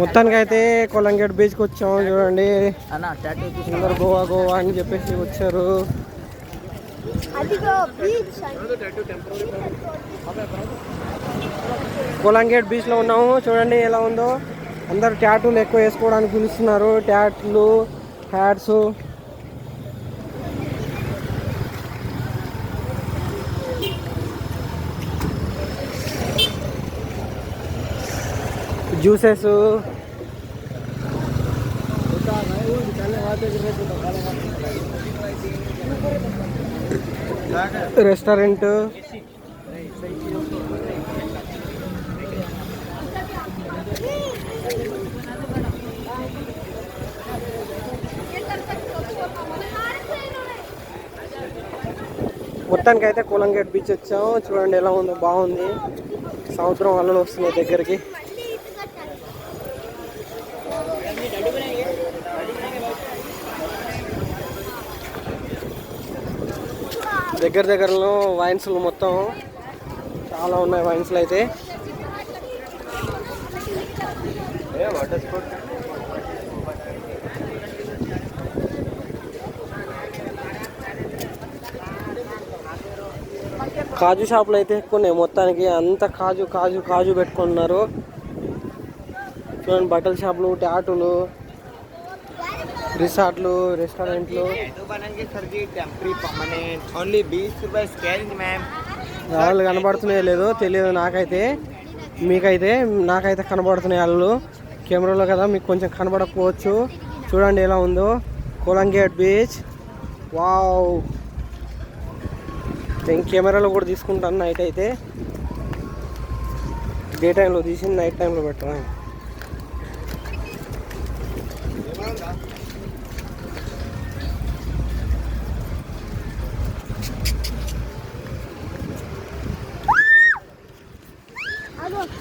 మొత్తానికి అయితే కొలంగేట్ బీచ్కు వచ్చాము చూడండి. అందరు గోవా గోవా అని చెప్పేసి వచ్చారు. కొలంగేట్ బీచ్లో ఉన్నాము. చూడండి ఎలా ఉందో. అందరు ట్యాటూలు ఎక్కువ వేసుకోవడానికి పిలుస్తున్నారు. ట్యాట్లు హ్యాట్స్ జ్యూసెస్. రెస్టారెంట్. మొత్తానికి అయితే కూలంగేట్ బీచ్ వచ్చాము. చూడండి ఎలా ఉందో బాగుంది. సముద్రం అలలు వస్తున్నాయి దగ్గరికి. దగ్గర దగ్గరలో వైన్స్లు మొత్తం చాలా ఉన్నాయి వైన్స్లు అయితే. కాజు షాపులు అయితే ఎక్కువ మొత్తానికి అంత కాజు కాజు కాజు పెట్టుకున్నారు చూడండి బట్టల షాపులు ట్యాటులు రిసార్ట్లు రెస్టారెంట్లు. వాళ్ళు కనబడుతున్నాయో లేదో తెలియదు నాకైతే. మీకైతే నాకైతే కనబడుతున్నాయి వాళ్ళు కెమెరాలో కదా మీకు కొంచెం కనబడకపోవచ్చు. చూడండి ఎలా ఉందో. Coolangatta beach. వావ్. నేను కెమెరాలో కూడా తీసుకుంటాను నైట్ అయితే. డే టైంలో తీసి నైట్ టైంలో పెట్టాను